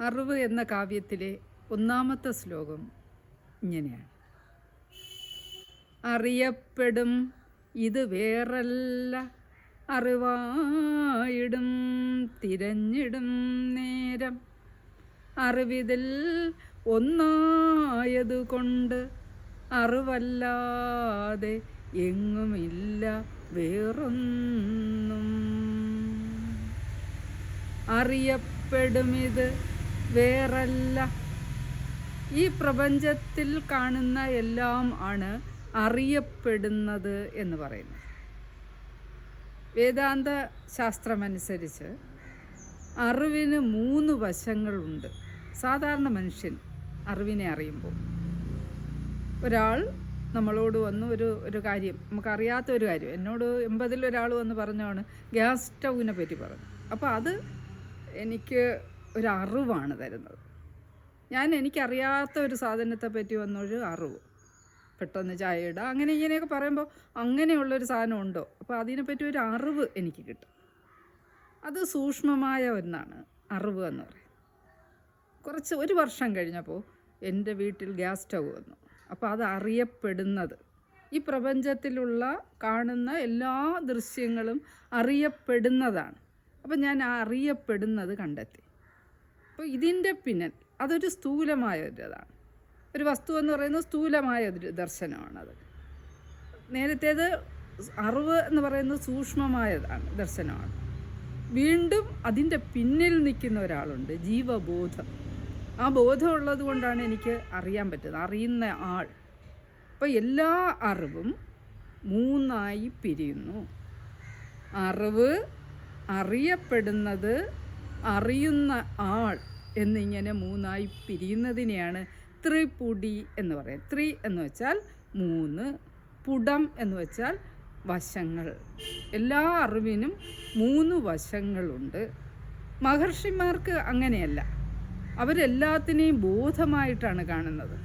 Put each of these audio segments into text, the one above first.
അറിവ് എന്ന കാവ്യത്തിലെ ഒന്നാമത്തെ ശ്ലോകം ഇങ്ങനെയാണ്. അറിയപ്പെടും ഇത് വേറല്ല അറിവായിടും തിരഞ്ഞിടും നേരം. അറിവിതിൽ ഒന്നായതുകൊണ്ട് അറിവല്ലാതെ എങ്ങുമില്ല വേറൊന്നും. അറിയപ്പെടുമിത് വേറല്ല. ഈ പ്രപഞ്ചത്തിൽ കാണുന്ന എല്ലാം ആണ് അറിയപ്പെടുന്നത് എന്ന് പറയുന്നത് വേദാന്ത ശാസ്ത്രമനുസരിച്ച് അറിവിന് മൂന്ന് വശങ്ങളുണ്ട്. സാധാരണ മനുഷ്യൻ അറിവിനെ അറിയുമ്പോൾ. ഒരാൾ നമ്മളോട് വന്ന് ഒരു ഒരു കാര്യം നമുക്കറിയാത്ത ഒരു കാര്യം. എന്നോട് എൺപതിൽ ഒരാൾ വന്ന് പറഞ്ഞാണ് ഗ്യാസ് സ്റ്റൗവിനെ പറ്റി പറഞ്ഞു. അപ്പോൾ അത് എനിക്ക് ഒരു അറിവാണ് തരുന്നത്. ഞാൻ എനിക്കറിയാത്ത ഒരു സാധനത്തെ പറ്റി വന്നൊരു അറിവ്. പെട്ടെന്ന് ചായ ഇടുക അങ്ങനെ ഇങ്ങനെയൊക്കെ പറയുമ്പോൾ അങ്ങനെയുള്ളൊരു സാധനം ഉണ്ടോ? അപ്പോൾ അതിനെപ്പറ്റി ഒരു അറിവ് എനിക്ക് കിട്ടും. അത് സൂക്ഷ്മമായ ഒന്നാണ് അറിവ് എന്ന് പറയും കുറച്ച് ഒരു വർഷം കഴിഞ്ഞപ്പോൾ എന്റെ വീട്ടിൽ ഗ്യാസ് സ്റ്റവ് വന്നു. അപ്പോൾ അത് അറിയപ്പെടുന്നത്. ഈ പ്രപഞ്ചത്തിലുള്ള കാണുന്ന എല്ലാ ദൃശ്യങ്ങളും അറിയപ്പെടുന്നതാണ്. അപ്പം ഞാൻ ആ അറിയപ്പെടുന്നത് കണ്ടെത്തി. അപ്പോൾ ഇതിന്റെ പിന്നിൽ അതൊരു സ്ഥൂലമായ ഒരു ഇതാണ്. ഒരു വസ്തു എന്ന് പറയുന്നത് സ്ഥൂലമായ ഒരു ദർശനമാണത്. നേരത്തേത് അറിവ് എന്ന് പറയുന്നത് സൂക്ഷ്മമായതാണ് ദർശനമാണ്. വീണ്ടും അതിന്റെ പിന്നിൽ നിൽക്കുന്ന ഒരാളുണ്ട് ജീവബോധം. ആ ബോധമുള്ളത് കൊണ്ടാണ് എനിക്ക് അറിയാൻ പറ്റുന്നത് അറിയുന്ന ആൾ. അപ്പോൾ എല്ലാ അറിവും മൂന്നായി പിരിയുന്നു. അറിവ് അറിയപ്പെടുന്നത് അറിയുന്ന ആൾ എന്നിങ്ങനെ മൂന്നായി പിരിയുന്നതിനെയാണ് ത്രിപുടി എന്ന് പറയുന്നത്. ത്രി എന്ന് വെച്ചാൽ മൂന്ന് പുടം എന്ന് വെച്ചാൽ വശങ്ങൾ. എല്ലാ അറിവിനും മൂന്ന് വശങ്ങളുണ്ട്. മഹർഷിമാർക്ക് അങ്ങനെയല്ല. അവരെല്ലാത്തിനെയും ബോധമായിട്ടാണ് കാണുന്നത്.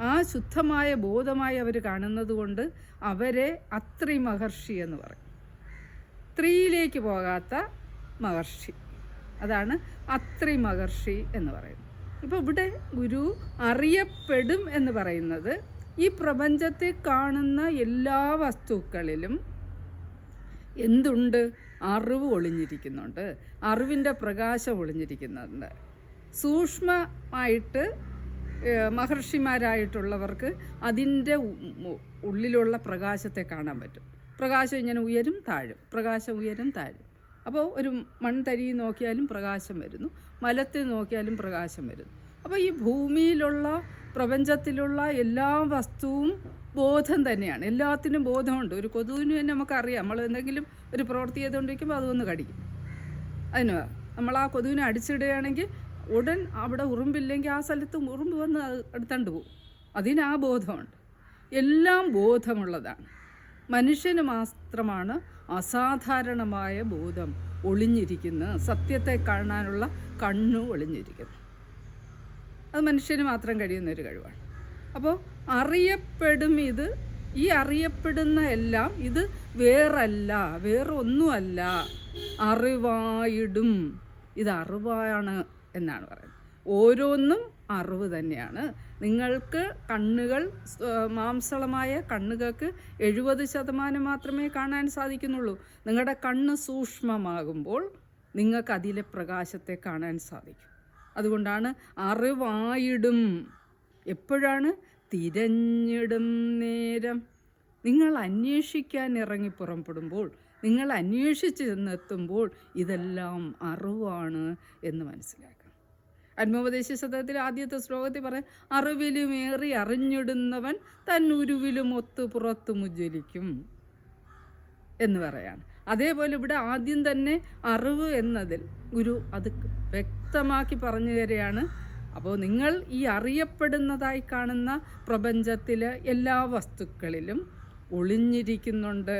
ആ ശുദ്ധമായ ബോധമായി അവർ കാണുന്നത് കൊണ്ട് അവരെ അത്രി മഹർഷി എന്ന് പറയും. ത്രീയിലേക്ക് പോകാത്ത മഹർഷി. അതാണ് അത്രി മഹർഷി എന്ന് പറയുന്നത്. ഇപ്പോൾ ഇവിടെ ഗുരു അറിയപ്പെടും എന്ന് പറയുന്നത് ഈ പ്രപഞ്ചത്തെ കാണുന്ന എല്ലാ വസ്തുക്കളിലും എന്തുണ്ട്? അറിവ് ഒളിഞ്ഞിരിക്കുന്നുണ്ട്. അറിവിന്റെ പ്രകാശം ഒളിഞ്ഞിരിക്കുന്നുണ്ട്. സൂക്ഷ്മമായിട്ട് മഹർഷിമാരായിട്ടുള്ളവർക്ക് അതിന്റെ ഉള്ളിലുള്ള പ്രകാശത്തെ കാണാൻ പറ്റും. പ്രകാശം ഇങ്ങനെ ഉയരും താഴും. പ്രകാശം ഉയരും താഴും. അപ്പോൾ ഒരു മൺതരി നോക്കിയാലും പ്രകാശം വരുന്നു മലത്തിൽ നോക്കിയാലും പ്രകാശം വരുന്നു. അപ്പോൾ ഈ ഭൂമിയിലുള്ള പ്രപഞ്ചത്തിലുള്ള എല്ലാ വസ്തുവും ബോധം തന്നെയാണ്. എല്ലാത്തിനും ബോധമുണ്ട്. ഒരു കൊതുവിന് തന്നെ നമുക്കറിയാം. നമ്മൾ എന്തെങ്കിലും ഒരു പ്രവൃത്തി ചെയ്തുകൊണ്ടിരിക്കുമ്പോൾ അതൊന്ന് കടിക്കും. അതിന് നമ്മൾ ആ കൊതുവിനെ അടിച്ചിടുകയാണെങ്കിൽ ഉടൻ അവിടെ ഉറുമ്പില്ലെങ്കിൽ ആ സ്ഥലത്ത് ഉറുമ്പ് വന്ന് അത് എടുത്തോണ്ട് പോകും അതിന് ആ ബോധമുണ്ട്. എല്ലാം ബോധമുള്ളതാണ്. മനുഷ്യന് മാത്രമാണ് അസാധാരണമായ ബോധം ഒളിഞ്ഞിരിക്കുന്ന സത്യത്തെ കാണാനുള്ള കണ്ണു ഒളിഞ്ഞിരിക്കുന്നു അത് മനുഷ്യന് മാത്രം കഴിയുന്ന ഒരു കഴിവാണ്. അപ്പോൾ അറിയപ്പെടും ഇത് ഈ അറിയപ്പെടുന്ന എല്ലാം ഇത് വേറല്ല വേറൊന്നുമല്ല. അറിവായിടും. ഇത് അറിവാണ് എന്നാണ് പറയുന്നത്. ഓരോന്നും അറിവ് തന്നെയാണ്. നിങ്ങൾക്ക് കണ്ണുകൾ മാംസളമായ കണ്ണുകൾക്ക് എഴുപത് ശതമാനം മാത്രമേ കാണാൻ സാധിക്കുന്നുള്ളൂ. നിങ്ങളുടെ കണ്ണ് സൂക്ഷ്മമാകുമ്പോൾ നിങ്ങൾക്ക് അതിലെ പ്രകാശത്തെ കാണാൻ സാധിക്കും. അതുകൊണ്ടാണ് അറിവായിടും. എപ്പോഴാണ്? തിരഞ്ഞിടും നേരം. നിങ്ങൾ അന്വേഷിക്കാൻ ഇറങ്ങി പുറപ്പെടുമ്പോൾ നിങ്ങൾ അന്വേഷിച്ച് ചെന്നെത്തുമ്പോൾ ഇതെല്ലാം അറിവാണ് എന്ന് മനസ്സിലാക്കണം ആത്മോപദേശ ശതകത്തിൽ ആദ്യത്തെ ശ്ലോകത്തിൽ പറയാം അറിവിലുമേറി അറിഞ്ഞിടുന്നവൻ തൻ ഉരുവിലും ഒത്തു പുറത്തു ഉജ്ജ്വലിക്കും എന്ന് പറയാണ്. അതേപോലെ ഇവിടെ ആദ്യം തന്നെ അറിവ് എന്നതിൽ ഗുരു അത് വ്യക്തമാക്കി പറഞ്ഞു തരികയാണ്. അപ്പോൾ നിങ്ങൾ ഈ അറിയപ്പെടുന്നതായി കാണുന്ന പ്രപഞ്ചത്തിലെ എല്ലാ വസ്തുക്കളിലും ഒളിഞ്ഞിരിക്കുന്നുണ്ട്.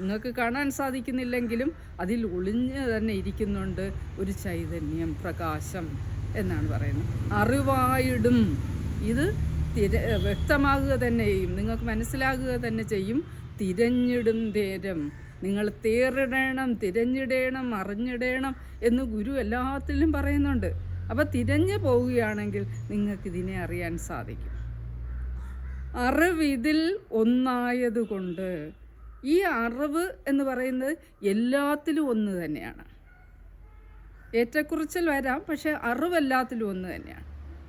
നിങ്ങൾക്ക് കാണാൻ സാധിക്കുന്നില്ലെങ്കിലും അതിൽ ഒളിഞ്ഞ് തന്നെ ഇരിക്കുന്നുണ്ട് ഒരു ചൈതന്യം പ്രകാശം. എന്നാണ് പറയുന്നത്. അറിവായിടും. ഇത് തിര വ്യക്തമാകുക തന്നെ ചെയ്യും. നിങ്ങൾക്ക് മനസ്സിലാകുക തന്നെ ചെയ്യും. തിരഞ്ഞിടും തേരം നിങ്ങൾ തേറിടണം തിരഞ്ഞിടേണം അറിഞ്ഞിടേണം എന്ന് ഗുരു എല്ലാത്തിലും പറയുന്നുണ്ട്. അപ്പോൾ തിരഞ്ഞു പോവുകയാണെങ്കിൽ നിങ്ങൾക്ക് ഇതിനെ അറിയാൻ സാധിക്കും. അറിവിതിൽ ഒന്നായതുകൊണ്ട് ഈ അറിവ് എന്ന് പറയുന്നത് എല്ലാത്തിലും ഒന്ന് തന്നെയാണ്. ഏറ്റക്കുറിച്ചിൽ വരാം പക്ഷെ അറിവെല്ലാത്തിലും ഒന്ന് തന്നെയാണ്.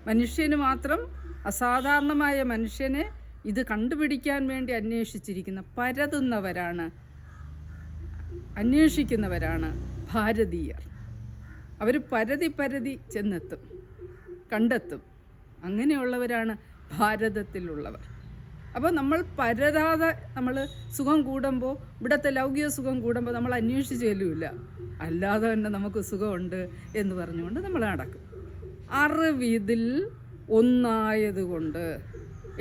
മനുഷ്യന് മാത്രം അസാധാരണമായ മനുഷ്യനെ ഇത് കണ്ടുപിടിക്കാൻ വേണ്ടി അന്വേഷിച്ചിരിക്കുന്ന പരതുന്നവരാണ് അന്വേഷിക്കുന്നവരാണ് ഭാരതീയർ. അവർ പരതി പരതി ചെന്നെത്തും കണ്ടെത്തും. അങ്ങനെയുള്ളവരാണ് ഭാരതത്തിലുള്ളവർ. അപ്പോൾ നമ്മൾ പരതാതെ നമ്മൾ സുഖം കൂടുമ്പോൾ ഇവിടുത്തെ ലൗകിക സുഖം കൂടുമ്പോൾ നമ്മൾ അന്വേഷിച്ച് ചെല്ലുമില്ല അല്ലാതെ തന്നെ നമുക്ക് സുഖമുണ്ട് എന്ന് പറഞ്ഞുകൊണ്ട് നമ്മൾ നടക്കും. അറിവിതിൽ ഒന്നായതുകൊണ്ട്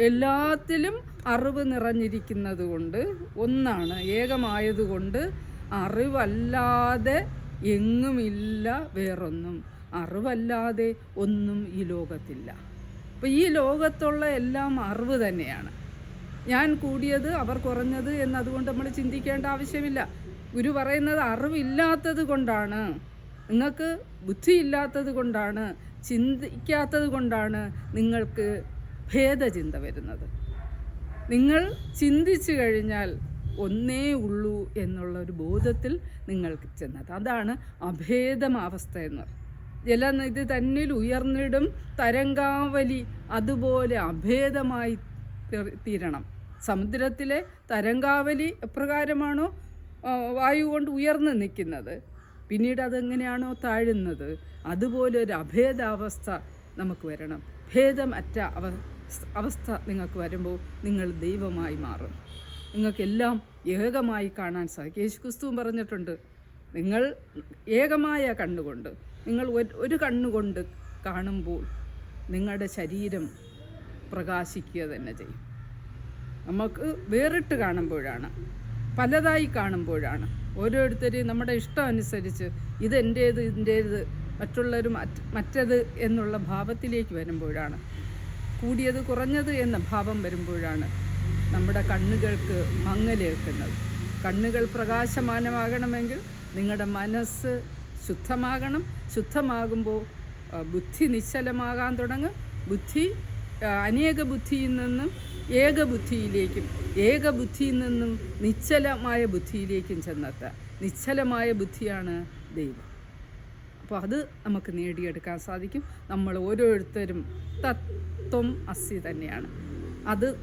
എല്ലാത്തിലും അറിവ് നിറഞ്ഞിരിക്കുന്നത് കൊണ്ട് ഒന്നാണ് ഏകമായതുകൊണ്ട് അറിവല്ലാതെ എങ്ങുമില്ല വേറൊന്നും. അറിവല്ലാതെ ഒന്നും ഈ ലോകത്തില്ല. അപ്പോൾ ഈ ലോകത്തുള്ള എല്ലാം അറിവ് തന്നെയാണ്. ഞാൻ കൂടിയത് അവർ കുറഞ്ഞത് എന്നതുകൊണ്ട് നമ്മൾ ചിന്തിക്കേണ്ട ആവശ്യമില്ല. ഗുരു പറയുന്നത് അറിവില്ലാത്തത് കൊണ്ടാണ്. നിങ്ങൾക്ക് ബുദ്ധിയില്ലാത്തത് കൊണ്ടാണ്. ചിന്തിക്കാത്തത് കൊണ്ടാണ് നിങ്ങൾക്ക് ഭേദചിന്ത വരുന്നത്. നിങ്ങൾ ചിന്തിച്ചു കഴിഞ്ഞാൽ ഒന്നേ ഉള്ളൂ എന്നുള്ള ഒരു ബോധത്തിൽ നിങ്ങൾക്ക് ചെന്നത്. അതാണ് അഭേദമാവസ്ഥ എന്ന് ജലനിധി തന്നിൽ ഉയർന്നിടും തരംഗാവലി അതുപോലെ അഭേദമായി തീരണം. സമുദ്രത്തിലെ തരംഗാവലി എപ്രകാരമാണോ വായു കൊണ്ട് ഉയർന്നു നിൽക്കുന്നത്? പിന്നീട് അതെങ്ങനെയാണോ താഴുന്നത്? അതുപോലെ ഒരു അഭേദാവസ്ഥ നമുക്ക് വരണം. ഭേദമറ്റ അവ അവസ്ഥ നിങ്ങൾക്ക് വരുമ്പോൾ നിങ്ങൾ ദൈവമായി മാറും. നിങ്ങൾക്കെല്ലാം ഏകമായി കാണാൻ സാധിക്കും യേശു ക്രിസ്തുവും പറഞ്ഞിട്ടുണ്ട്. നിങ്ങൾ ഏകമായ കണ്ണുകൊണ്ട് നിങ്ങൾ ഒരു- ഒരു കണ്ണുകൊണ്ട് കാണുമ്പോൾ നിങ്ങളുടെ ശരീരം പ്രകാശിക്കുക തന്നെ ചെയ്യും. നമുക്ക് വേറിട്ട് കാണുമ്പോഴാണ് പലതായി കാണുമ്പോഴാണ്. ഓരോരുത്തരെയും നമ്മുടെ ഇഷ്ടം അനുസരിച്ച് ഇതെന്റേത് ഇതിന്റേത് മറ്റുള്ളവർ മറ്റ് മറ്റത് എന്നുള്ള ഭാവത്തിലേക്ക് വരുമ്പോഴാണ്. കൂടിയത് കുറഞ്ഞത് എന്ന ഭാവം വരുമ്പോഴാണ് നമ്മുടെ കണ്ണുകൾക്ക് മങ്ങലേൽക്കുന്നത്. കണ്ണുകൾ പ്രകാശമാനമാകണമെങ്കിൽ നിങ്ങളുടെ മനസ്സ് ശുദ്ധമാകണം. ശുദ്ധമാകുമ്പോൾ ബുദ്ധി നിശ്ചലമാകാൻ തുടങ്ങും. ബുദ്ധി അനേക ബുദ്ധിയിൽ നിന്നും ഏകബുദ്ധിയിലേക്കും ഏകബുദ്ധിയിൽ നിന്നും നിശ്ചലമായ ബുദ്ധിയിലേക്കും ചെന്നെത്തുക നിശ്ചലമായ ബുദ്ധിയാണ് ദൈവം. അപ്പോൾ അത് നമുക്ക് നേടിയെടുക്കാൻ സാധിക്കും. നമ്മൾ ഓരോരുത്തരും തത്വം അസ്സി തന്നെയാണ്. അത്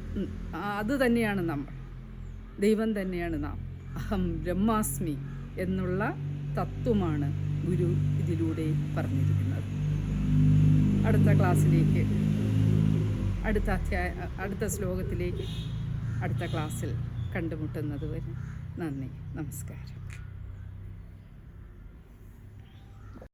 അത് തന്നെയാണ് നമ്മൾ. ദൈവം തന്നെയാണ് നാം. അഹം ബ്രഹ്മാസ്മി എന്നുള്ള തത്വമാണ് ഗുരു ഇതിലൂടെ പറഞ്ഞിരിക്കുന്നത്. അടുത്ത ക്ലാസ്സിലേക്ക് അടുത്ത അധ്യായ അടുത്ത ശ്ലോകത്തിലേക്ക് അടുത്ത ക്ലാസ്സിൽ കണ്ടുമുട്ടുന്നത് വരെ നന്ദി. നമസ്കാരം.